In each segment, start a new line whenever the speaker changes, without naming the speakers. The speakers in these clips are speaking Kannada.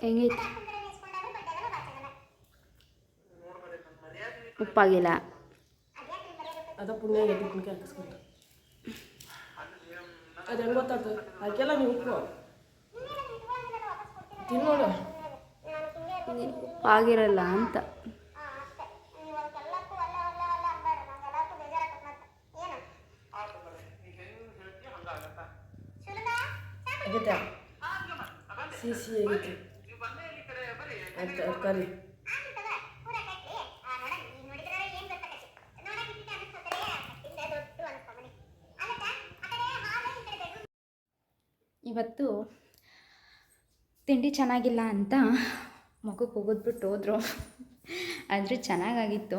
ಹೆಂಗೈತೆ ಉಪ್ಪಾಗಿಲ್ಲ
ಅದ ಪುಣ್ಯ ಎದ್ದು ಪುಣ್ಯ ಹಾಕಿಸ್ಕೊಂತ ಅದು ಹೆಂಗೆ ಗೊತ್ತಾಗ್ತದೆ ಹಾಕ್ಯಲ್ಲ ನೀವು ಉಪ್ಪು ತಿನ್ನೋಡು
ಉಪ್ಪಾಗಿರಲ್ಲ ಅಂತ
ಆಗೈತೆ ಸಿಹಿ ಸಿಹಿ ಆಗೈತಿ ಆಯ್ತು ಅದು ಕರಿ
ಇವತ್ತು ತಿಂಡಿ ಚೆನ್ನಾಗಿಲ್ಲ ಅಂತ ಮಗು ಹೋಗೋದ್ಬಿಟ್ಟು ಹೋದ್ರು. ಆದರೆ ಚೆನ್ನಾಗಾಗಿತ್ತು.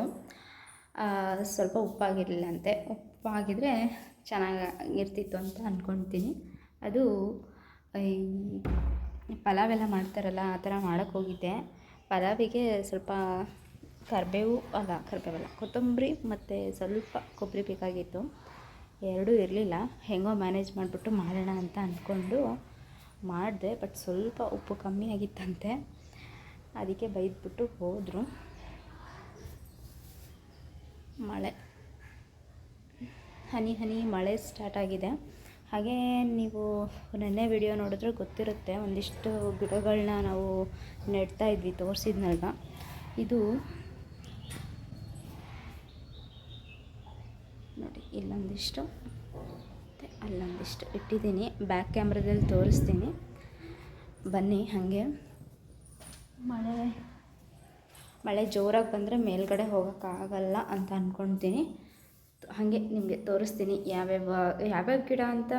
ಸ್ವಲ್ಪ ಉಪ್ಪಾಗಿರಲಿಲ್ಲ ಅಂತೆ ಉಪ್ಪಾಗಿದ್ರೆ ಚೆನ್ನಾಗಿರ್ತಿತ್ತು ಅಂತ ಅಂದ್ಕೊಳ್ತೀನಿ ಅದು ಪಲಾವೆಲ್ಲ ಮಾಡ್ತಾರಲ್ಲ, ಆ ಥರ ಮಾಡೋಕ್ಕೆ ಹೋಗಿದ್ದೆ. ಪಲಾವಿಗೆ ಸ್ವಲ್ಪ ಕರಿಬೇವು ಅಲ್ಲ, ಕರಿಬೇವಲ್ಲ, ಕೊತ್ತಂಬರಿ ಮತ್ತು ಸ್ವಲ್ಪ ಕೊಬ್ಬರಿ ಬೇಕಾಗಿತ್ತು. ಎರಡೂ ಇರಲಿಲ್ಲ. ಹೆಂಗೋ ಮ್ಯಾನೇಜ್ ಮಾಡಿಬಿಟ್ಟು ಮಾಡೋಣ ಅಂತ ಅಂದ್ಕೊಂಡು ಮಾಡಿದೆ ಬಟ್ ಸ್ವಲ್ಪ ಉಪ್ಪು ಕಮ್ಮಿ ಆಗಿತ್ತಂತೆ. ಅದಕ್ಕೆ ಬೈದ್ಬಿಟ್ಟು ಹೋದರು. ಮಳೆ, ಹನಿ ಹನಿ ಮಳೆ ಸ್ಟಾರ್ಟ್ ಆಗಿದೆ. ಹಾಗೆ ನೀವು ನೆನ್ನೆ ವಿಡಿಯೋ ನೋಡಿದ್ರೆ ಗೊತ್ತಿರುತ್ತೆ ಒಂದಿಷ್ಟು ಗಿಡಗಳನ್ನ ನಾವು ನೆಡ್ತಾ ಇದ್ವಿ ತೋರಿಸಿದ್ನಲ್ವ? ಇದು ನೋಡಿ ಇಲ್ಲೊಂದಿಷ್ಟು. ಮತ್ತು ಅಲ್ಲೊಂದಿಷ್ಟು ಇಟ್ಟಿದ್ದೀನಿ. ಬ್ಯಾಕ್ ಕ್ಯಾಮ್ರಾದಲ್ಲಿ ತೋರಿಸ್ತೀನಿ. ಬನ್ನಿ ಹಾಗೆ. ಮಳೆ. ಮಳೆ ಜೋರಾಗಿ ಬಂದರೆ ಮೇಲ್ಗಡೆ ಹೋಗೋಕ್ಕಾಗಲ್ಲ ಅಂತ ಅಂದ್ಕೊಳ್ತೀನಿ ಹಾಗೆ ನಿಮಗೆ ತೋರಿಸ್ತೀನಿ ಯಾವ್ಯಾವ ಯಾವ್ಯಾವ ಗಿಡ ಅಂತ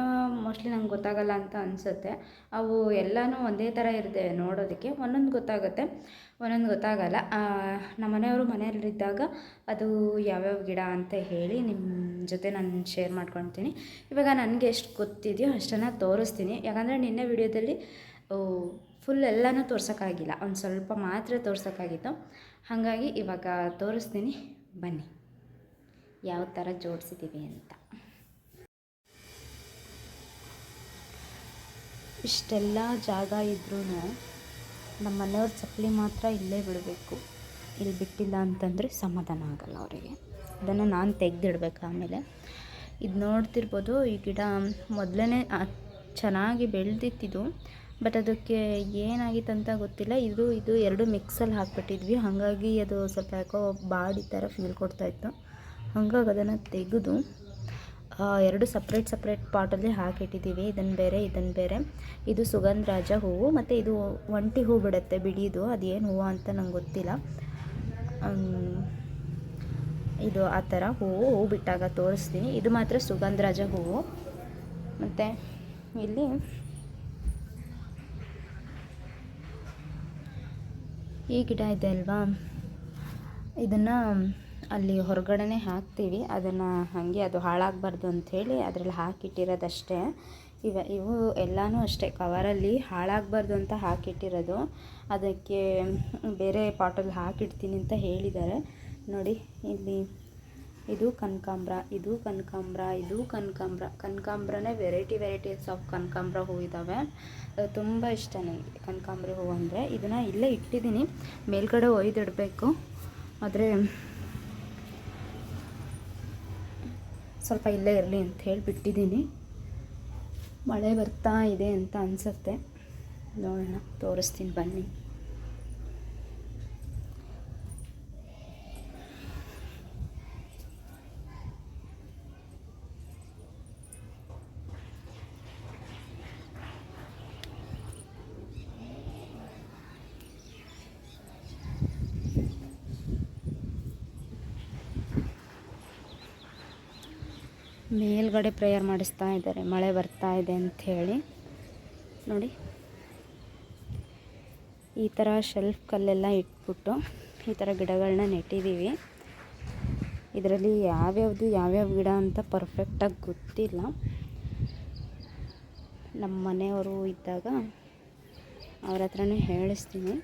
ಮೋಸ್ಟ್ಲಿ ನಂಗೆ ಗೊತ್ತಾಗಲ್ಲ ಅಂತ ಅನಿಸುತ್ತೆ. ಅವು ಎಲ್ಲನೂ ಒಂದೇ ಥರ ಇರುತ್ತೆ ನೋಡೋದಕ್ಕೆ. ಒಂದೊಂದು ಗೊತ್ತಾಗುತ್ತೆ, ಒಂದೊಂದು ಗೊತ್ತಾಗಲ್ಲ. ನಮ್ಮ ಮನೆಯವರು ಮನೆಯಲ್ಲಿದ್ದಾಗ ಅದು ಯಾವ್ಯಾವ ಗಿಡ ಅಂತ ಹೇಳಿ ನಿಮ್ಮ ಜೊತೆ ನಾನು ಶೇರ್ ಮಾಡ್ಕೊತೀನಿ ಇವಾಗ ನನಗೆ ಎಷ್ಟು ಗೊತ್ತಿದೆಯೋ ಅಷ್ಟನ್ನು ತೋರಿಸ್ತೀನಿ. ಯಾಕಂದರೆ ನಿನ್ನೆ ವಿಡಿಯೋದಲ್ಲಿ ಫುಲ್ ಎಲ್ಲನೂ ತೋರ್ಸೋಕ್ಕಾಗಿಲ್ಲ. ಒಂದು ಸ್ವಲ್ಪ ಮಾತ್ರ ತೋರ್ಸೋಕ್ಕಾಗಿತ್ತು. ಹಾಗಾಗಿ ಇವಾಗ ತೋರಿಸ್ತೀನಿ. ಬನ್ನಿ. ಯಾವ ಥರ ಜೋಡಿಸಿದ್ದೀವಿ ಅಂತ. ಇಷ್ಟೆಲ್ಲ ಜಾಗ ಇದ್ರೂ ನಮ್ಮ ಮನೆಯವ್ರ ಚಪ್ಪಲಿ ಮಾತ್ರ ಇಲ್ಲೇ ಬಿಡಬೇಕು. ಇಲ್ಲಿ ಬಿಟ್ಟಿಲ್ಲ ಅಂತಂದರೆ ಸಮಾಧಾನ ಆಗಲ್ಲ ಅವರಿಗೆ. ಅದನ್ನು ನಾನು ತೆಗೆದಿಡ್ಬೇಕು ಆಮೇಲೆ. ಇದು ನೋಡ್ತಿರ್ಬೋದು, ಈ ಗಿಡ ಮೊದಲನೇ ಚೆನ್ನಾಗಿ ಬೆಳೆದಿತ್ತಿದು, ಬಟ್ ಅದಕ್ಕೆ ಏನಾಗಿತ್ತು ಅಂತ ಗೊತ್ತಿಲ್ಲ. ಇದು ಇದು ಎರಡು ಮಿಕ್ಸಲ್ಲಿ ಹಾಕ್ಬಿಟ್ಟಿದ್ವಿ. ಹಾಗಾಗಿ ಅದು ಸ್ವಲ್ಪ ಯಾಕೋ ಬಾಡಿ ಥರ ಫೀಲ್ ಕೊಡ್ತಾಯಿತ್ತು ಹಂಗಾಗಿ ಅದನ್ನು ತೆಗೆದು ಎರಡು ಸಪ್ರೇಟ್ ಸಪ್ರೇಟ್ ಪಾಟಲ್ಲಿ ಹಾಕಿಟ್ಟಿದ್ದೀವಿ. ಇದನ್ನು ಬೇರೆ ಇದನ್ನು ಬೇರೆ. ಇದು ಸುಗಂಧರಾಜ ಹೂವು ಮತ್ತು ಇದು ಒಂಟಿ ಹೂ ಬಿಡುತ್ತೆ ಬಿಡಿದು ಅದೇನು ಹೂವು ಅಂತ ನಂಗೆ ಗೊತ್ತಿಲ್ಲ. ಇದು ಆ ಥರ ಹೂವು ಹೂ ಬಿಟ್ಟಾಗ ತೋರಿಸ್ತೀನಿ. ಇದು ಮಾತ್ರ ಸುಗಂಧರಾಜ ಹೂವು. ಮತ್ತು ಇಲ್ಲಿ ಈ ಗಿಡ ಇದೆ ಅಲ್ವಾ? ಇದನ್ನು ಅಲ್ಲಿ ಹೊರಗಡೆನೇ ಹಾಕ್ತೀವಿ. ಅದನ್ನು ಹಾಗೆ ಅದು ಹಾಳಾಗಬಾರ್ದು ಅಂಥೇಳಿ ಅದರಲ್ಲಿ ಹಾಕಿಟ್ಟಿರೋದಷ್ಟೇ. ಇವ, ಇವು ಎಲ್ಲನೂ ಅಷ್ಟೇ. ಕವರಲ್ಲಿ ಹಾಳಾಗಬಾರ್ದು ಅಂತ ಹಾಕಿಟ್ಟಿರೋದು. ಅದಕ್ಕೆ ಬೇರೆ ಪಾಟಲ್ಲಿ ಹಾಕಿಡ್ತೀನಿ ಅಂತ ಹೇಳಿದ್ದಾರೆ. ನೋಡಿ, ಇಲ್ಲಿ ಇದು ಕನಕಾಂಬ್ರ ಇದು ಕನಕಾಂಬ್ರ ಇದು ಕನಕಾಂಬ್ರ. ಕನಕಾಂಬ್ರನೇ ವೆರೈಟಿ ವೆರೈಟೀಸ್ ಆಫ್ ಕನಕಾಂಬ್ರ ಹೂ ಇದ್ದಾವೆ ತುಂಬ ಇಷ್ಟ ನನಗೆ ಕನಕಾಂಬ್ರಿ ಹೂವು ಅಂದರೆ. ಇದನ್ನು ಇಲ್ಲೇ ಇಟ್ಟಿದ್ದೀನಿ. ಮೇಲ್ಗಡೆ ಒಯ್ದಿಡಬೇಕು. ಆದರೆ ಸ್ವಲ್ಪ ಇಲ್ಲೇ ಇರಲಿ ಅಂತ ಹೇಳಿಬಿಟ್ಟಿದ್ದೀನಿ. ಮಳೆ ಬರ್ತಾ ಇದೆ ಅಂತ ಅನಿಸುತ್ತೆ. ನೋಡೋಣ ತೋರಿಸ್ತೀನಿ ಬನ್ನಿ. ಮೇಲ್ಗಡೆ ಪ್ರೇಯರ್ ಮಾಡಿಸ್ತಾ ಇದ್ದಾರೆ. ಮಳೆ ಬರ್ತಾ ಇದೆ ಅಂತ ಹೇಳಿ. ನೋಡಿ. ಈ ಥರ ಶೆಲ್ಫ್ ಕಲ್ಲೆಲ್ಲ ಇಟ್ಬಿಟ್ಟು ಈ ಥರ ಗಿಡಗಳನ್ನ ನೆಟ್ಟಿದ್ದೀವಿ. ಇದರಲ್ಲಿ ಯಾವ್ಯಾವುದು, ಯಾವ್ಯಾವ ಗಿಡ ಅಂತ ಪರ್ಫೆಕ್ಟಾಗಿ ಗೊತ್ತಿಲ್ಲ. ನಮ್ಮ ಮನೆಯವರು ಇದ್ದಾಗ ಅವ್ರ ಹತ್ರನೇ ಹೇಳಿಸ್ತೀನಿ.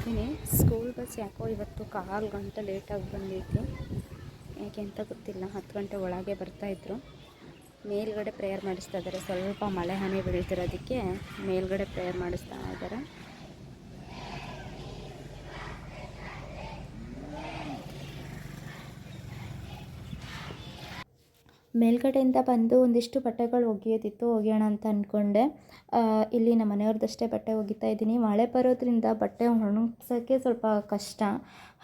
ಮೇಲಿದ್ದೀನಿ ಸ್ಕೂಲ್ ಬಸ್ ಯಾಕೋ ಇವತ್ತು ಕಾಲು ಗಂಟೆ ಲೇಟಾಗಿ ಬಂದಿತ್ತು ಯಾಕೆ ಅಂತ ಗೊತ್ತಿಲ್ಲ. ಹತ್ತು ಗಂಟೆ ಒಳಗೆ ಬರ್ತಾಯಿದ್ರು ಮೇಲ್ಗಡೆ ಪ್ರೇಯರ್ ಮಾಡಿಸ್ತಾ ಇದ್ದಾರೆ. ಸ್ವಲ್ಪ ಮಳೆ ಹನಿ ಬೀಳ್ತಿರೋದಕ್ಕೆ ಮೇಲ್ಗಡೆ ಪ್ರೇಯರ್ ಮಾಡಿಸ್ತಾ ಇದ್ದಾರೆ. ಮೇಲ್ಗಡೆಯಿಂದ ಬಂದು ಒಂದಿಷ್ಟು ಬಟ್ಟೆಗಳು ಒಗೆಯೋದಿತ್ತು, ಒಗೆಯೋಣ ಅಂತ ಅಂದ್ಕೊಂಡೆ ಇಲ್ಲಿ ನಮ್ಮ ಮನೆಯವ್ರದ್ದಷ್ಟೇ ಬಟ್ಟೆ ಒಗಿತಾ ಇದ್ದೀನಿ. ಮಳೆ ಬರೋದ್ರಿಂದ ಬಟ್ಟೆ ಒಣಗ್ಸೋಕ್ಕೆ ಸ್ವಲ್ಪ ಕಷ್ಟ.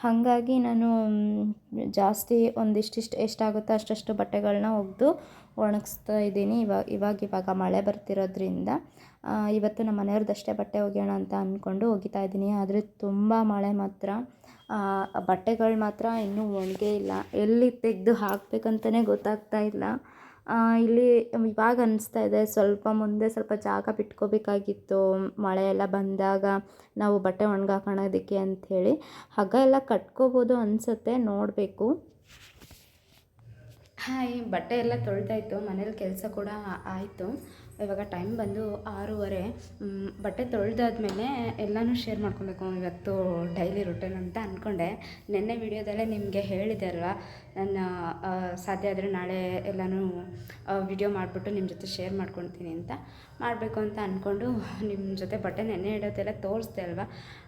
ಹಾಗಾಗಿ ನಾನು ಜಾಸ್ತಿ ಒಂದಿಷ್ಟಿಷ್ಟು ಎಷ್ಟಾಗುತ್ತೋ ಅಷ್ಟಷ್ಟು ಬಟ್ಟೆಗಳನ್ನ ಒಗೆದು ಒಣಗಿಸ್ತಾ ಇದ್ದೀನಿ. ಇವಾಗ ಇವಾಗ ಇವಾಗ ಮಳೆ ಬರ್ತಿರೋದ್ರಿಂದ. ಇವತ್ತು ನಮ್ಮ ಮನೆಯವ್ರದ್ದಷ್ಟೇ ಬಟ್ಟೆ ಒಗೆಯೋಣ ಅಂತ ಅಂದ್ಕೊಂಡು ಒಗಿತಾ ಇದ್ದೀನಿ. ಆದರೆ ತುಂಬ ಮಳೆ ಮಾತ್ರ. ಬಟ್ಟೆಗಳು ಮಾತ್ರ ಇನ್ನೂ ಒಣಗೇ ಇಲ್ಲ. ಎಲ್ಲಿ ತೆಗೆದು ಹಾಕಬೇಕಂತಲೇ ಗೊತ್ತಾಗ್ತಾ ಇಲ್ಲ. ಇಲ್ಲಿ ಇವಾಗ ಅನಿಸ್ತಾ ಇದೆ, ಸ್ವಲ್ಪ ಮುಂದೆ ಸ್ವಲ್ಪ ಜಾಗ ಬಿಟ್ಕೋಬೇಕಾಗಿತ್ತು. ಮಳೆ ಎಲ್ಲ ಬಂದಾಗ ನಾವು ಬಟ್ಟೆ ಒಣಗಾಕೋಣೋದಕ್ಕೆ ಅಂಥೇಳಿ. ಹಗ್ಗ ಎಲ್ಲ ಕಟ್ಕೋಬೋದು ಅನಿಸುತ್ತೆ, ನೋಡಬೇಕು. ಹಾಯ್, ಬಟ್ಟೆ ಎಲ್ಲ ತೊಳ್ತಾಯಿತ್ತು. ಮನೇಲಿ ಕೆಲಸ ಕೂಡ ಆಯಿತು. ಇವಾಗ ಟೈಮ್ ಬಂದು ಆರೂವರೆ. ಬಟ್ಟೆ ತೊಳೆದಾದ್ಮೇಲೆ ಎಲ್ಲನೂ ಶೇರ್ ಮಾಡ್ಕೊಬೇಕು ಇವತ್ತು ಡೈಲಿ ರುಟೀನ್ ಅಂತ ಅಂದ್ಕೊಂಡೆ ನಿನ್ನೆ ವಿಡಿಯೋದಲ್ಲೇ ನಿಮಗೆ ಹೇಳಿದೆ ಅಲ್ವಾ? ನನ್ನ ಸಾಧ್ಯ ಆದರೆ ನಾಳೆ ಎಲ್ಲನೂ ವಿಡಿಯೋ ಮಾಡಿಬಿಟ್ಟು ನಿಮ್ಮ ಜೊತೆ ಶೇರ್ ಮಾಡ್ಕೊತೀನಿ ಅಂತ ಮಾಡಬೇಕು ಅಂತ ಅಂದ್ಕೊಂಡು ನಿಮ್ಮ ಜೊತೆ ಬಟ್ಟೆ ನೆನ್ನೆ ಇಡೋದೆಲ್ಲ ತೋರಿಸ್ದೆ ಅಲ್ವಾ?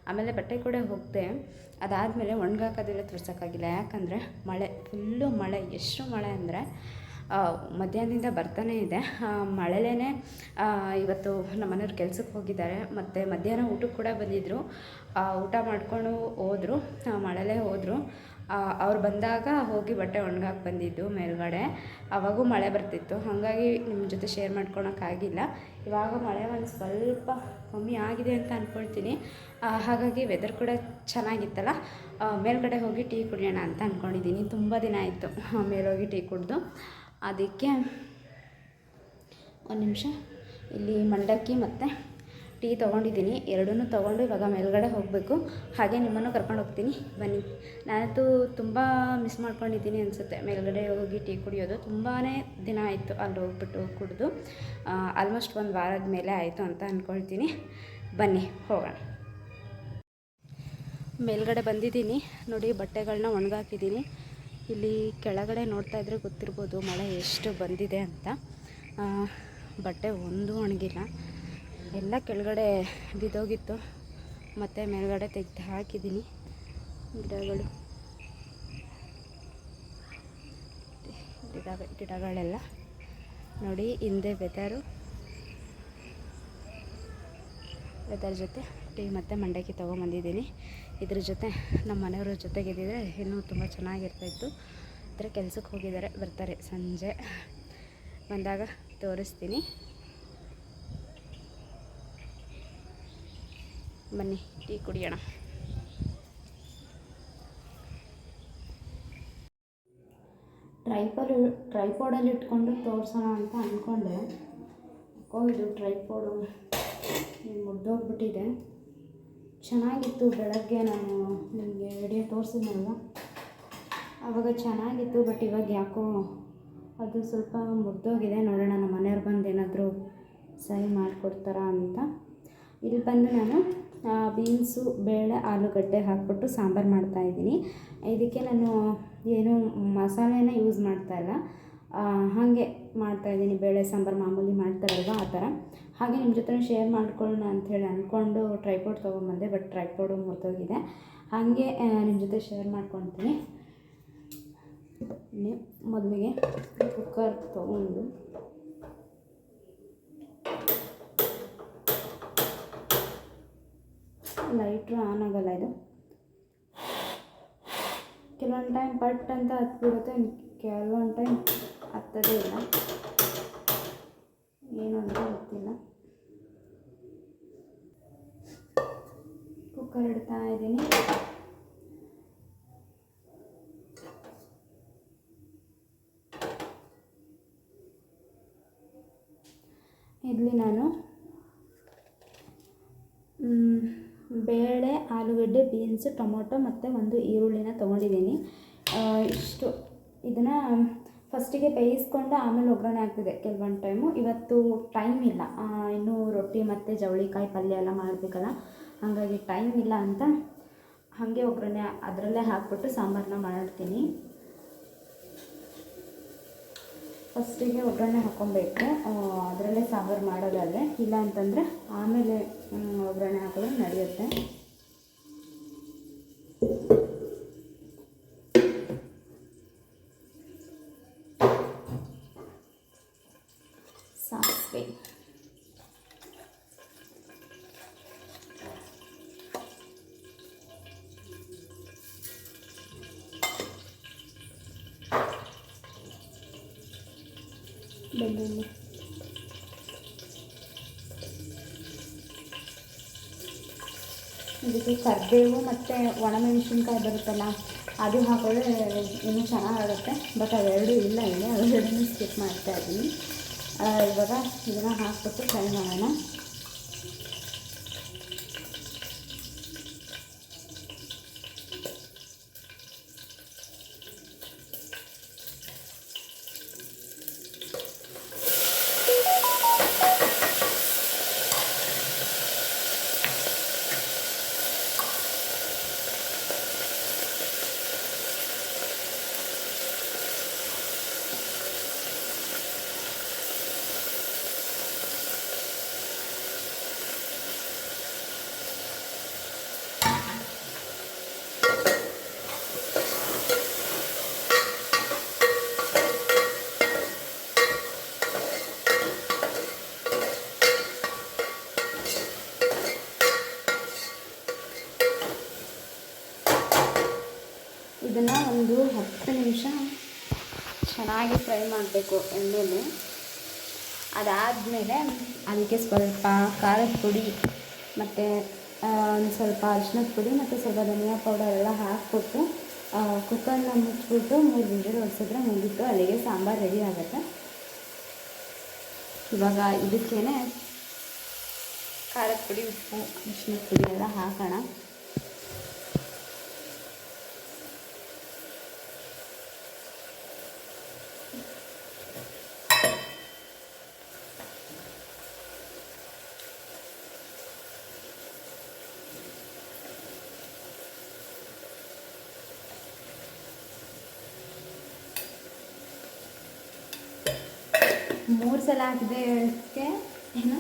ಆಮೇಲೆ ಬಟ್ಟೆ ಕೂಡ ಹೋಗ್ದೆ. ಅದಾದಮೇಲೆ ಒಣಗಾಕೋದೆಲ್ಲ ತೋರ್ಸೋಕ್ಕಾಗಿಲ್ಲ. ಯಾಕಂದರೆ ಮಳೆ ಫುಲ್ಲು ಮಳೆ, ಎಷ್ಟು ಮಳೆ ಅಂದರೆ ಮಧ್ಯಾಹ್ನದಿಂದ ಬರ್ತಾನೇ ಇದೆ. ಮಳೆಲೇ ಇವತ್ತು ನಮ್ಮ ಮನೆಯವ್ರು ಕೆಲ್ಸಕ್ಕೆ ಹೋಗಿದ್ದಾರೆ. ಮತ್ತು ಮಧ್ಯಾಹ್ನ ಊಟಕ್ಕೆ ಕೂಡ ಬಂದಿದ್ದರು ಊಟ ಮಾಡಿಕೊಂಡು ಹೋದರು. ಮಳೆಲೇ ಹೋದರು. ಅವ್ರು ಬಂದಾಗ ಹೋಗಿ ಬಟ್ಟೆ ಒಣಗಾಕಿ ಬಂದಿದ್ದು ಮೇಲ್ಗಡೆ. ಅವಾಗೂ ಮಳೆ ಬರ್ತಿತ್ತು. ಹಾಗಾಗಿ ನಿಮ್ಮ ಜೊತೆ ಶೇರ್ ಮಾಡ್ಕೊಳಕ್ಕಾಗಿಲ್ಲ ಇವಾಗ ಮಳೆ ಒಂದು ಸ್ವಲ್ಪ ಕಮ್ಮಿ ಆಗಿದೆ ಅಂತ ಅಂದ್ಕೊಳ್ತೀನಿ ಹಾಗಾಗಿ ವೆದರ್ ಕೂಡ ಚೆನ್ನಾಗಿತ್ತಲ್ಲ. ಮೇಲ್ಗಡೆ ಹೋಗಿ ಟೀ ಕುಡಿಯೋಣ ಅಂತ ಅಂದ್ಕೊಂಡಿದ್ದೀನಿ ತುಂಬ ದಿನ ಆಯಿತು ಮೇಲೋಗಿ ಟೀ ಕುಡಿದು. ಅದಕ್ಕೆ ಒಂದು ನಿಮಿಷ. ಇಲ್ಲಿ ಮಂಡಕ್ಕಿ ಮತ್ತು ಟೀ ತೊಗೊಂಡಿದ್ದೀನಿ. ಎರಡೂ ತೊಗೊಂಡು ಇವಾಗ ಮೇಲ್ಗಡೆ ಹೋಗಬೇಕು. ಹಾಗೆ ನಿಮ್ಮನ್ನು ಕರ್ಕೊಂಡು ಹೋಗ್ತೀನಿ. ಬನ್ನಿ. ನಾನಂತೂ ತುಂಬ ಮಿಸ್ ಮಾಡ್ಕೊಂಡಿದ್ದೀನಿ ಅನಿಸುತ್ತೆ. ಮೇಲ್ಗಡೆ ಹೋಗಿ ಟೀ ಕುಡಿಯೋದು. ತುಂಬಾ ದಿನ ಆಯಿತು ಅಲ್ಲಿ ಹೋಗ್ಬಿಟ್ಟು ಕುಡಿದು. ಆಲ್ಮೋಸ್ಟ್ ಒಂದು ವಾರದ ಮೇಲೆ ಆಯಿತು ಅಂತ ಅಂದ್ಕೊಳ್ತೀನಿ ಬನ್ನಿ, ಹೋಗೋಣ. ಮೇಲ್ಗಡೆ ಬಂದಿದ್ದೀನಿ. ನೋಡಿ ಬಟ್ಟೆಗಳನ್ನ ಒಣಗಾಕಿದ್ದೀನಿ. ಇಲ್ಲಿ ಕೆಳಗಡೆ ನೋಡ್ತಾ ಇದ್ರೆ ಗೊತ್ತಿರ್ಬೋದು ಮಳೆ ಎಷ್ಟು ಬಂದಿದೆ ಅಂತ. ಬಟ್ಟೆ ಒಂದು ಒಣಗಿಲ್ಲ. ಎಲ್ಲ ಕೆಳಗಡೆ ಬಿದ್ದೋಗಿತ್ತು. ಮತ್ತು ಮೇಲ್ಗಡೆ ತೆಗೆದು ಹಾಕಿದ್ದೀನಿ. ಗಿಡಗಳು. ಗಿಡ ಗಿಡಗಳೆಲ್ಲ ನೋಡಿ, ಹಿಂದೆ ಬೆದರು ವೆದರ್ ಜೊತೆ ಟೀ ಮತ್ತು ಮಂಡಕ್ಕಿ ತೊಗೊಂಬಂದಿದ್ದೀನಿ. ಇದ್ರ ಜೊತೆ ನಮ್ಮ ಮನೆಯವ್ರ ಜೊತೆಗಿದ್ದಿದ್ರೆ ಇನ್ನೂ ತುಂಬ ಚೆನ್ನಾಗಿರ್ತಾಯಿತ್ತು ಅಂದರೆ ಕೆಲಸಕ್ಕೆ ಹೋಗಿದ್ದಾರೆ, ಬರ್ತಾರೆ ಸಂಜೆ. ಬಂದಾಗ ತೋರಿಸ್ತೀನಿ. ಬನ್ನಿ, ಟೀ ಕುಡಿಯೋಣ. ಟ್ರೈಪಲ್, ಟ್ರೈಪೋಡಲ್ಲಿ ಇಟ್ಕೊಂಡು ತೋರಿಸೋಣ ಅಂತ ಅಂದ್ಕೊಂಡೆ ಯಾಕೋ ಇದು ಟ್ರೈಪೋಡು ಮುರಿದೋಗ್ಬಿಟ್ಟಿದೆ. ಚೆನ್ನಾಗಿತ್ತು ಬೆಳಗ್ಗೆ ನಾನು ನಿಮಗೆ ವಿಡಿಯೋ ತೋರಿಸಿದ್ನಲ್ವ? ಆವಾಗ ಚೆನ್ನಾಗಿತ್ತು, ಬಟ್ ಇವಾಗ ಯಾಕೋ ಅದು ಸ್ವಲ್ಪ ಮುರಿದೋಗಿದೆ ನೋಡೋಣ, ನಮ್ಮ ಮನೆಯವ್ರು ಬಂದು ಏನಾದರೂ ಸರಿ ಮಾಡಿಕೊಡ್ತಾರಾ ಅಂತ. ಇಲ್ಲಿ ಬಂದು ನಾನು ಬೀನ್ಸು, ಬೇಳೆ, ಆಲೂಗಡ್ಡೆ ಹಾಕ್ಬಿಟ್ಟು ಸಾಂಬಾರು ಮಾಡ್ತಾಯಿದ್ದೀನಿ ಇದಕ್ಕೆ ನಾನು ಏನು ಮಸಾಲೆನ ಯೂಸ್ ಮಾಡ್ತಾಯಿಲ್ಲ ಹಾಗೆ ಮಾಡ್ತಾಯಿದ್ದೀನಿ ಬೇಳೆ, ಸಾಂಬಾರು ಮಾಮೂಲಿ ಮಾಡ್ತಾರಲ್ವ ಆ ಥರ. ಹಾಗೆ ನಿಮ್ಮ ಜೊತೆ ಶೇರ್ ಮಾಡ್ಕೊಳ್ಳೋಣ ಅಂಥೇಳಿ ಅಂದ್ಕೊಂಡು ಟ್ರೈಪೋಡ್ ತೊಗೊಂಬಂದೆ ಬಟ್ ಟ್ರೈಪೋಡು ಮುರಿದೋಗಿದೆ. ಹಾಗೆ ನಿಮ್ಮ ಜೊತೆ ಶೇರ್ ಮಾಡ್ಕೊತೀನಿ ಮೊದಲಿಗೆ ಕುಕ್ಕರ್ ತೊಗೊಂಡು. ಲೈಟ್ರು ಆನ್ ಆಗೋಲ್ಲ ಇದು. ಕೆಲವೊಂದು ಟೈಮ್ ಪಟ್ ಅಂತ ಹತ್ಬಿಡುತ್ತೆ ಕೆಲವೊಂದು ಟೈಮ್ ಹತ್ತದೇ ಇಲ್ಲ. ಏನು ಅಂತ ಗೊತ್ತಿಲ್ಲ. ಕುಕ್ಕರ್ ಇಡ್ತಾ ಇದ್ದೀನಿ. ಇಲ್ಲಿ ನಾನು. ಬೇಳೆ, ಆಲೂಗಡ್ಡೆ ಬೀನ್ಸು ಟೊಮೊಟೊ ಮತ್ತು ಒಂದು ಈರುಳ್ಳಿನ ತೊಗೊಂಡಿದ್ದೀನಿ. ಇಷ್ಟು. ಇದನ್ನು ಫಸ್ಟಿಗೆ ಬೇಯಿಸ್ಕೊಂಡು ಆಮೇಲೆ ಒಗ್ಗರಣೆ ಹಾಕ್ತಿದ್ದೆ ಕೆಲವೊಂದು ಟೈಮು ಇವತ್ತು ಟೈಮ್ ಇಲ್ಲ. ಇನ್ನೂ ರೊಟ್ಟಿ ಮತ್ತು ಜವಳಿಕಾಯಿ ಪಲ್ಯ ಎಲ್ಲ ಮಾಡಬೇಕಲ್ಲ. ಹಾಗಾಗಿ ಟೈಮ್ ಇಲ್ಲ ಅಂತ ಹಾಗೆ ಒಗ್ಗರಣೆ ಅದರಲ್ಲೇ ಹಾಕ್ಬಿಟ್ಟು ಸಾಂಬಾರನ್ನ ಮಾಡ್ತೀನಿ. ಫಸ್ಟಿಗೆ ಒಗ್ಗರಣೆ ಹಾಕ್ಕೊಬೇಕು. ಅದರಲ್ಲೇ ಸಾಂಬಾರು ಮಾಡೋದಾದರೆ ಇಲ್ಲ ಅಂತಂದರೆ ಆಮೇಲೆ ಒಗ್ಗರಣೆ ಹಾಕಿದ್ರೆ ನಡೆಯುತ್ತೆ. ಬೆಳ್ಳುಳ್ಳಿ ಇದಕ್ಕೆ ಕರಿಬೇವು ಮತ್ತು ಒಣಮೆಣಸಿನ್ಕಾಯಿ ಬರುತ್ತಲ್ಲ? ಅದು ಹಾಕಿದ್ರೆ ಇನ್ನೂ ಚೆನ್ನಾಗಾಗುತ್ತೆ ಬಟ್ ಅವೆರಡೂ ಇಲ್ಲ ಇಲ್ಲಿ. ಅವೆರಡನ್ನೂ ಸ್ಕಿಪ್ ಮಾಡ್ತಾ ಇದ್ದೀನಿ ಆ, ಇವಾಗ ಇದನ್ನು ಹಾಕ್ಬಿಟ್ಟು ಫ್ರೈ ಮಾಡೋಣ ಇದನ್ನು ಒಂದು ಹತ್ತು ನಿಮಿಷ ಚೆನ್ನಾಗಿ ಫ್ರೈ ಮಾಡಬೇಕು ಎಣ್ಣೆಲಿ. ಅದಾದಮೇಲೆ ಅದಕ್ಕೆ ಸ್ವಲ್ಪ ಖಾರದ ಪುಡಿ ಮತ್ತು ಒಂದು ಸ್ವಲ್ಪ ಅರಿಶಿನದ ಪುಡಿ ಮತ್ತು ಸ್ವಲ್ಪ ಧನಿಯಾ ಪೌಡರ್ ಎಲ್ಲ ಹಾಕ್ಬಿಟ್ಟು ಕುಕ್ಕರ್ನ ಮುಚ್ಚಿಬಿಟ್ಟು ಮೂರು ನಿಮಿಷ ಹೊಡ್ಸಿದ್ರೆ ಮುಗಿತು. ಅಲ್ಲಿಗೆ ಸಾಂಬಾರು ರೆಡಿ ಆಗುತ್ತೆ. ಇವಾಗ ಇದಕ್ಕೇ ಖಾರದ ಪುಡಿ, ಉಪ್ಪು ಅರಿಶಿನದ ಪುಡಿ ಎಲ್ಲ ಹಾಕೋಣ. ಮೂರು ಸಲ ಹಾಕಿದೆ ಅದಕ್ಕೆ ಏನು?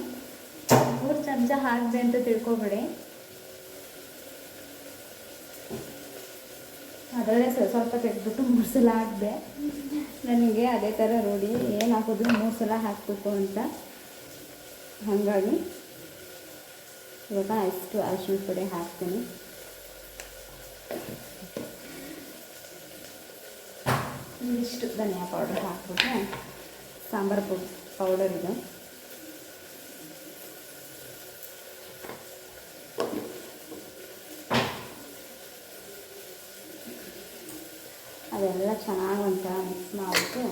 ಮೂರು ಚಮಚ ಹಾಕಿದೆ ಅಂತ ತಿಳ್ಕೊಬೇಡಿ. ಅದರಲ್ಲೇ ಸ್ವಲ್ಪ ಸ್ವಲ್ಪ ತೆಗೆದ್ಬಿಟ್ಟು ಮೂರು ಸಲ ಹಾಕಿದೆ. ನನಗೆ ಅದೇ ಥರ ರೂಢಿ, ಏನು ಹಾಕೋದು ಮೂರು ಸಲ ಹಾಕಬೇಕು ಅಂತ. ಹಾಗಾಗಿ ಇವಾಗ ಅಷ್ಟು ಅರಿಶಿನ ಪುಡಿ ಹಾಕ್ತೀನಿ. ಇಷ್ಟು ಧನಿಯಾ ಪೌಡರ್ ಹಾಕ್ಬಿಟ್ಟು. ಸಾಂಬಾರು ಪೌಡರ್ ಇದು. ಅದೆಲ್ಲ ಚೆನ್ನಾಗಿ ಒಂಥರ ಮಿಕ್ಸ್ ಮಾಡಿಬಿಟ್ಟು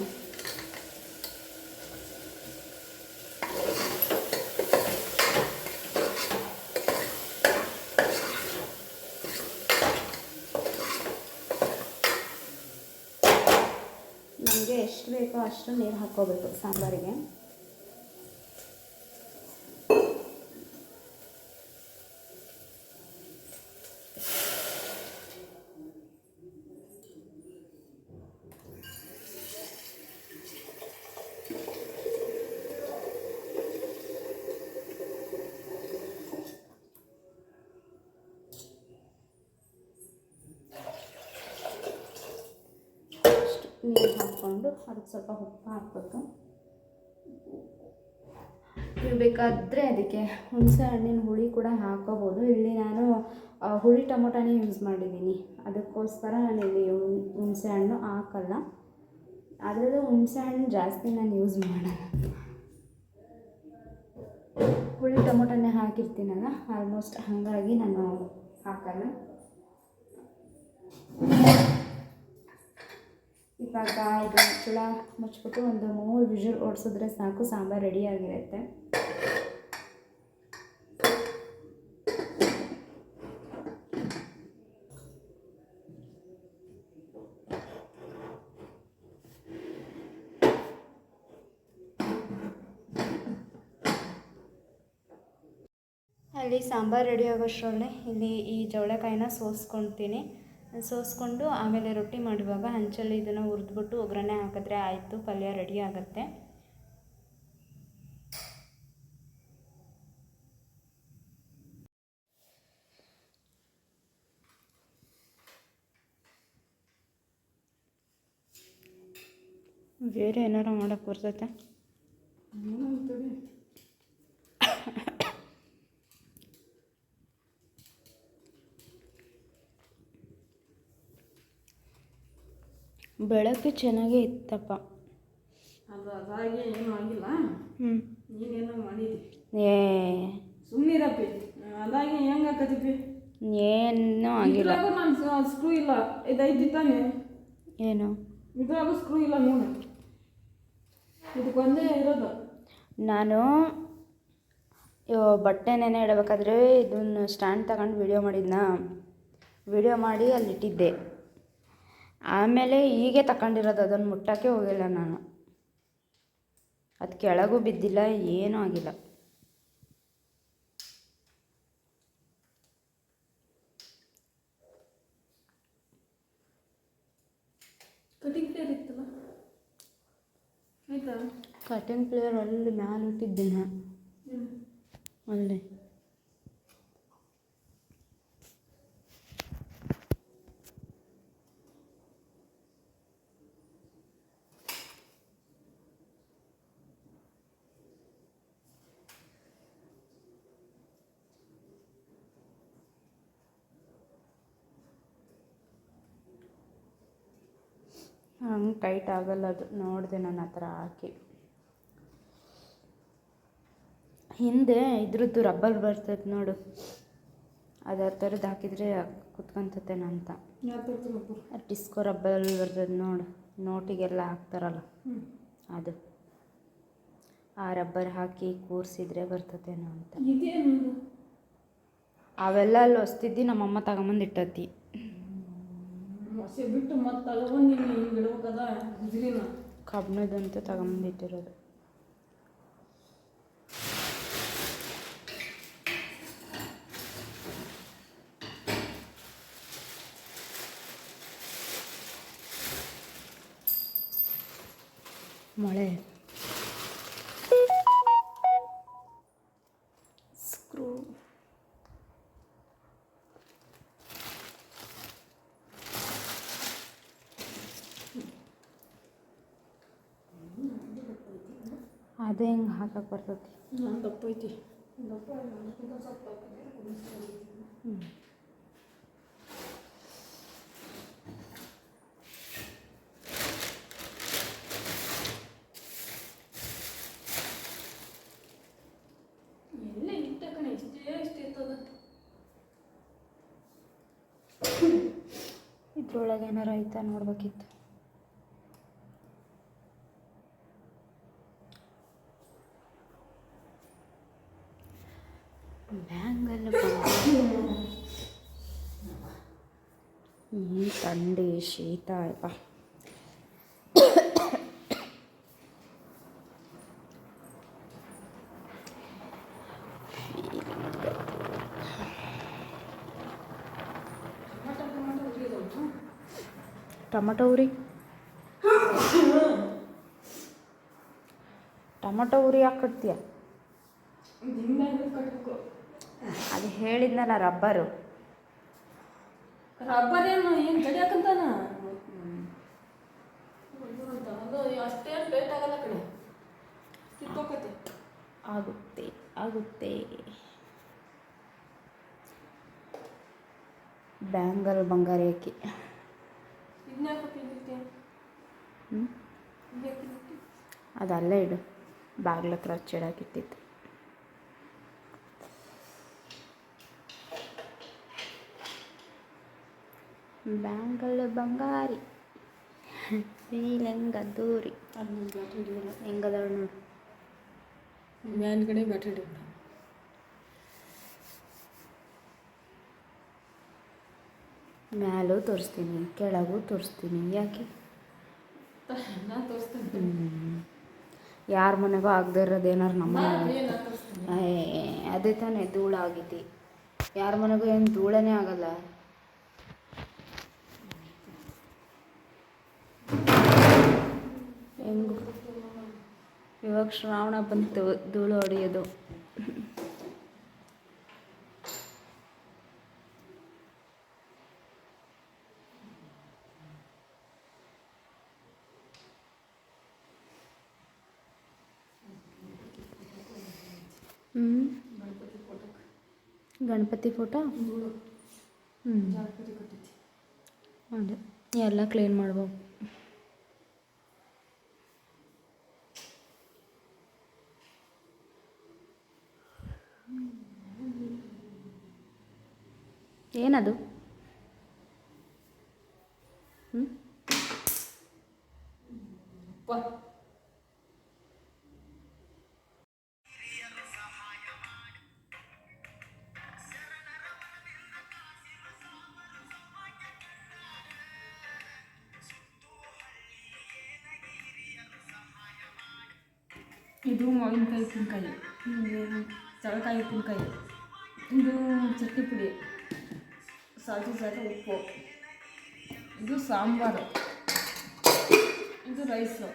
ನಮಗೆ ಎಷ್ಟು ಬೇಕೋ ಅಷ್ಟು ನೀರು ಹಾಕ್ಕೋಬೇಕು ಸಾಂಬಾರಿಗೆ. ಹಾಕ್ಕೊಂಡು ಅದಕ್ಕೆ ಸ್ವಲ್ಪ ಉಪ್ಪು ಹಾಕ್ಬೇಕು. ನೀವು ಬೇಕಾದರೆ ಅದಕ್ಕೆ ಹುಣಸೆ ಹಣ್ಣಿನ ಹುಳಿ ಕೂಡ ಹಾಕೋಬೋದು. ಇಲ್ಲಿ ನಾನು ಹುಳಿ ಟೊಮೊಟೊನೇ ಯೂಸ್ ಮಾಡಿದ್ದೀನಿ. ಅದಕ್ಕೋಸ್ಕರ ನಾನು ಇಲ್ಲಿ ಹುಣ್- ಹುಣಸೆ ಹಣ್ಣು ಹಾಕಲ್ಲ. ಅದರಲ್ಲೂ ಹುಣಸೆ ಹಣ್ಣು ಜಾಸ್ತಿ ನಾನು ಯೂಸ್ ಮಾಡಲ್ಲ. ಹುಳಿ ಟೊಮೊಟೊನೇ ಹಾಕಿರ್ತೀನಲ್ಲ ಆಲ್ಮೋಸ್ಟ್ ಹಾಗಾಗಿ ನಾನು ಹಾಕಲ್ಲ. ಇವಾಗ ಇದು ಮುಚ್ಚಳ ಮುಚ್ಚಿಬಿಟ್ಟು ಒಂದು ಮೂರು ವಿಷಲ್ ಓಡಿಸಿದ್ರೆ ಸಾಕು, ಸಾಂಬಾರು ರೆಡಿಯಾಗಿರುತ್ತೆ ಅಲ್ಲಿ ಸಾಂಬಾರು ರೆಡಿ ಆಗೋಷ್ಟರಲ್ಲಿ ಇಲ್ಲಿ ಈ ಜವಳೆಕಾಯಿನ ಸೋಸ್ಕೊತೀನಿ. ಸೋಸ್ಕೊಂಡು ಆಮೇಲೆ ರೊಟ್ಟಿ ಮಾಡುವಾಗ ಹಂಚಲ್ಲಿ ಇದನ್ನು ಹುರಿದ್ಬಿಟ್ಟು ಒಗ್ಗರಣೆ ಹಾಕಿದ್ರೆ ಆಯಿತು, ಪಲ್ಯ ರೆಡಿ ಆಗುತ್ತೆ. ಬೇರೆ ಏನಾರು ಮಾಡೋಕ್ಕೆ ಬರ್ತೈತೆ? ಬೆಳಗ್ಗೆ ಚೆನ್ನಾಗೇ ಇತ್ತಪ್ಪ.
ಅದು ಅದಾಗಿ ಏನೂ ಆಗಿಲ್ಲ.
ಹ್ಞೂ
ನೀನೇನೋ ಮಾಡಿದಿ.
ಏ.
ಸುಮ್ಮನಿರಪ್ಪಿ ಅದಾಗಿ ಹೆಂಗೆ ಹಾಕತಿಪ್ಪಿ
ಏನೂ ಆಗಿಲ್ಲ.
ಇದ್ರಾಗೂ ನಾನು ಸ್ಕ್ರೂ ಇಲ್ಲ. ಇದೈತಿ ತಾನೆ?
ಏನು?
ಇದ್ರಾಗೂ ಸ್ಕ್ರೂ ಇಲ್ಲ ನೋಡು ಇದಕ್ಕೊಂದೇ ಇರೋದು.
ನಾನು ಇವ್ ಬಟ್ಟೆ ನೆನೆ ಇಡಬೇಕಾದ್ರೆ ಇದನ್ನು ಸ್ಟ್ಯಾಂಡ್ ತಗೊಂಡು ವಿಡಿಯೋ ಮಾಡಿದ್ನಾ? ವಿಡಿಯೋ ಮಾಡಿ ಅಲ್ಲಿ ಇಟ್ಟಿದ್ದೆ ಆಮೇಲೆ ಹೀಗೆ ತಗೊಂಡಿರೋದು ಅದನ್ನು ಮುಟ್ಟೋಕ್ಕೆ ಹೋಗಿಲ್ಲ ನಾನು. ಅದು ಕೆಳಗೂ ಬಿದ್ದಿಲ್ಲ ಏನೂ ಆಗಿಲ್ಲ.
ಕಟಿಂಗ್
ಪ್ಲೇಯರ್ ಅಲ್ಲಿ ಮ್ಯಾಲೆ ಇಟ್ಟಿದ್ದೆ ನಾನು. ಅಲ್ಲಿ ಹಂಗೆ ಟೈಟ್ ಆಗಲ್ಲ ಅದು. ನೋಡಿದೆ ನಾನು ಆ ಥರ ಹಾಕಿ. ಹಿಂದೆ ಇದ್ರದ್ದು ರಬ್ಬರ್ ಬರ್ತದೆ ನೋಡು. ಅದು ಆ ಥರದ್ದು ಹಾಕಿದರೆ ಕುತ್ಕೊಂತತೇನ ಅಂತ ಡಿಸ್ಕೋ ರಬ್ಬರ್ ಬರ್ತದೆ ನೋಡು. ನೋಟಿಗೆಲ್ಲ ಹಾಕ್ತಾರಲ್ಲ. ಅದು. ಆ ರಬ್ಬರ್ ಹಾಕಿ ಕೂರಿಸಿದ್ರೆ ಬರ್ತತೇನೋ ಅಂತ? ಅವೆಲ್ಲ ಅಲ್ಲಿ ಹೊಸ್ತಿದ್ದು ನಮ್ಮಮ್ಮ ತಗೊಂಬಂದು ಇಟ್ಟತಿ
ಮೊಸೆ ಬಿಟ್ಟು ಮತ್ತೆ ತಗೊಬಂದು ನೀನು ಹಿಂಗೆ ಇಡ್ಬೇಕದ ಗುಜರಿನ
ಕಬ್ಬಿಣದಂತೆ ತಗೊಂಬಂದು ಇಟ್ಟಿರೋದು ಮಳೆ ಸ್ಕ್ರೂ ಅದೇ ಹಿಂಗೆ ಹಾಕಕ್ಕೆ ಬರ್ತೈತಿ?
ನಾನು ದಪ್ಪ ಐತಿ. ದಪ್ಪ ಎಲ್ಲೇ ಇಟ್ಟ ಕಣೆ ಇಷ್ಟೇ ಇಷ್ಟೇ ಇರ್ತದ.
ಇದ್ರೊಳಗೆ ಏನಾರ ಐತಾ ನೋಡ್ಬೇಕಿತ್ತು ಬ್ಯಾಂಗಲ್ ಈ ಥಂಡಿ ಶೀತ ಅಪ್ಪ.
ಟಮಾಟ
ಉರಿ. ಟೊಮಟೊ ಉರಿ
ಯಾಕೆ ಕಟ್ತೀಯ?
ಅದು ಹೇಳಿದ್ನಲ್ಲ ರಬ್ಬರು.
ರಬ್ಬರ್ ಏನು ಏನು ಕಡಿಯಾಕಂತಾನ ಅದು ಅಷ್ಟೇನು ಟೈಟ್ ಆಗಲ್ಲ ಕಡೆ ಕಿತ್ತೋಕತಿ
ಆಗುತ್ತೆ ಆಗುತ್ತೆ. ಬ್ಯಾಂಗಲ್ ಬಂಗಾರ
ಯಾಕೆ
ಅದು ಅಲ್ಲೇ ಇಡು. ಬಾಗ್ಲ ಹತ್ರ ಹಚ್ಚಿಡಾಕಿಟ್ಟಿತ್ತು ಬ್ಯಾಂಗಲ್ ಬಂಗಾರಿ. ನೀಲೆಂಗದ್ದೂರಿ
ದೂರಿ.
ಹೆಂಗದಳು ನೋಡು.
ಮೇಲ್ಗಡೆ ಬ್ಯಾಟ್ರಿ
ಮ್ಯಾಲೂ ತೋರಿಸ್ತೀನಿ ಕೆಳಗೂ ತೋರಿಸ್ತೀನಿ. ಯಾಕೆ? ಯಾರ ಮನೆಗೂ ಆಗದೆ ಇರೋದು ಏನಾರು ನಮ್ಮ ಅದೇ ತಾನೇ ಧೂಳಾಗೈತಿ ಯಾರ ಮನೆಗೂ ಏನು ಧೂಳನೇ ಆಗಲ್ಲ? ಹೆಂಗು ಇವಾಗ ಶ್ರಾವಣ ಬಂತು ಧೂಳು ಹೊಡೆಯೋದು. ಹ್ಞೂ
ಗಣಪತಿ
ಫೋಟೋ? ಹ್ಞೂ ಅದೇ ಎಲ್ಲ ಕ್ಲೀನ್ ಮಾಡ್ಬೇಕು. ಏನದು? ಹ್ಞೂ
ವಾ ಇದು ಮಾವಿನಕಾಯಿ ಉಪ್ಪಿನಕಾಯಿ. ಇದು ಚಳಕಾಯಿ ಉಪ್ಪಿನಕಾಯಿ. ಇದು ಚಟ್ನಿ ಪುಡಿ. ಸಾಲ್ಟಿ ಸಾಲ್ಟಿ ಉಪ್ಪು. ಇದು ಸಾಂಬಾರು. ಇದು ರೈಸು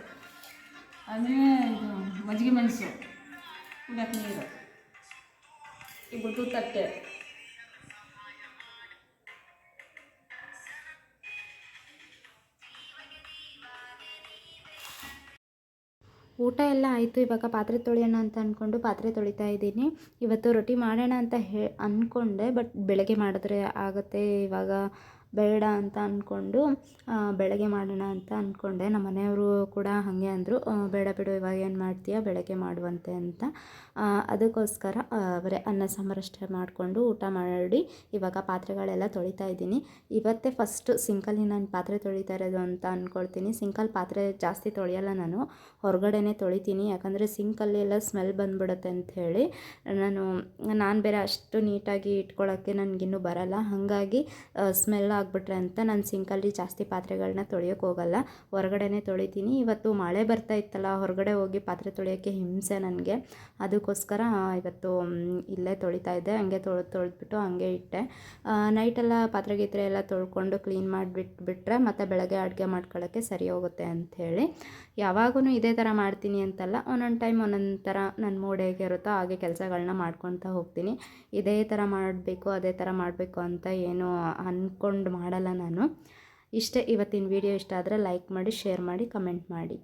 ಆಮೇಲೆ ಇದು ಮಜ್ಜಿಗೆ ಮೆಣಸು. ಕುಡಿಯೋಕೆ ನೀರು. ಇಬ್ಬತ್ತು ತಟ್ಟೆ.
ಊಟ ಎಲ್ಲ ಆಯಿತು, ಇವಾಗ ಪಾತ್ರೆ ತೊಳೆಯೋಣ ಅಂತ ಅಂದ್ಕೊಂಡು ಪಾತ್ರೆ ತೊಳಿತಾ ಇದ್ದೀನಿ. ಇವತ್ತು ರೊಟ್ಟಿ ಮಾಡೋಣ ಅಂತ ಹೇ ಅಂದ್ಕೊಂಡೆ ಬಟ್ ಬೆಳಗ್ಗೆ ಮಾಡಿದ್ರೆ ಆಗುತ್ತೆ, ಇವಾಗ ಬೇಡ ಅಂತ ಅಂದ್ಕೊಂಡು ಬೆಳಗ್ಗೆ ಮಾಡೋಣ ಅಂತ ಅಂದ್ಕೊಂಡೆ ನಮ್ಮ ಮನೆಯವರು ಕೂಡ ಹಾಗೆ ಅಂದರು ಬೇಡ ಬಿಡು, ಇವಾಗ ಏನು ಮಾಡ್ತೀಯ? ಬೆಳಗ್ಗೆ ಮಾಡುವಂತೆ ಅಂತ. ಅದಕ್ಕೋಸ್ಕರ ಬರೀ ಅನ್ನ ಸಾಂಬಾರಷ್ಟೇ ಮಾಡಿಕೊಂಡು ಊಟ ಮಾಡಿ, ಇವಾಗ ಪಾತ್ರೆಗಳೆಲ್ಲ ತೊಳಿತಾ ಇದ್ದೀನಿ. ಇವತ್ತೇ ಫಸ್ಟು ಸಿಂಕಲ್ಲಿ ನಾನು ಪಾತ್ರೆ ತೊಳಿತಾ ಇರೋದು ಅಂತ ಅಂದ್ಕೊಳ್ತೀನಿ ಸಿಂಕಲ್ಲಿ ಪಾತ್ರೆ ಜಾಸ್ತಿ ತೊಳೆಯಲ್ಲ ನಾನು, ಹೊರಗಡೆನೇ ತೊಳಿತೀನಿ. ಯಾಕಂದರೆ ಸಿಂಕಲ್ಲಿ ಎಲ್ಲ ಸ್ಮೆಲ್ ಬಂದ್ಬಿಡುತ್ತೆ ಅಂತ ಹೇಳಿ, ನಾನು ನಾನು ಬೇರೆ ಅಷ್ಟು ನೀಟಾಗಿ ಇಟ್ಕೊಳ್ಳೋಕ್ಕೆ ನನಗಿನ್ನೂ ಬರಲ್ಲ. ಹಾಗಾಗಿ ಸ್ಮೆಲ್ ಆಗಿಬಿಟ್ರೆ ಅಂತ ನಾನು ಸಿಂಕಲ್ಲಿ ಜಾಸ್ತಿ ಪಾತ್ರೆಗಳನ್ನ ತೊಳೆಯೋಕೆ ಹೋಗಲ್ಲ. ಹೊರಗಡೆನೇ ತೊಳಿತೀನಿ. ಇವತ್ತು ಮಳೆ ಬರ್ತಾ ಇತ್ತಲ್ಲ, ಹೊರಗಡೆ ಹೋಗಿ ಪಾತ್ರೆ ತೊಳೆಯೋಕ್ಕೆ ಹಿಂಸೆ ನನಗೆ. ಅದಕ್ಕೋಸ್ಕರ ಇವತ್ತು ಇಲ್ಲೇ ತೊಳಿತಾ ಇದ್ದೆ. ಹಂಗೆ ತೊಳೆದು, ತೊಳೆದ್ಬಿಟ್ಟು ಹಂಗೆ ಇಟ್ಟೆ. ನೈಟೆಲ್ಲ ಪಾತ್ರೆ ಗೀತ್ರೆ ಎಲ್ಲ ತೊಳ್ಕೊಂಡು ಕ್ಲೀನ್ ಮಾಡಿಬಿಟ್ಬಿಟ್ರೆ ಮತ್ತು ಬೆಳಗ್ಗೆ ಅಡುಗೆ ಮಾಡ್ಕೊಳ್ಳೋಕ್ಕೆ ಸರಿ ಹೋಗುತ್ತೆ ಅಂಥೇಳಿ. ಯಾವಾಗೂ ಇದೇ ಥರ ಮಾಡ್ತೀನಿ ಅಂತಲ್ಲ, ಒಂದೊಂದು ಟೈಮ್ ಒಂದೊಂದು ಥರ ನನ್ನ ಮೂಡ್ ಹೇಗೆ ಇರುತ್ತೋ ಹಾಗೆ ಕೆಲಸಗಳನ್ನ ಮಾಡ್ಕೊತಾ ಹೋಗ್ತೀನಿ. ಇದೇ ಥರ ಮಾಡಬೇಕು, ಅದೇ ಥರ ಮಾಡಬೇಕು ಅಂತ ಏನು ಅಂದ್ಕೊಂಡು ಮಾಡಲ್ಲ ನಾನು. ಇಷ್ಟೇ, ಇವತ್ತಿನ ವಿಡಿಯೋ ಇಷ್ಟ ಆದರೆ ಲೈಕ್ ಮಾಡಿ ಶೇರ್ ಮಾಡಿ ಕಮೆಂಟ್ ಮಾಡಿ.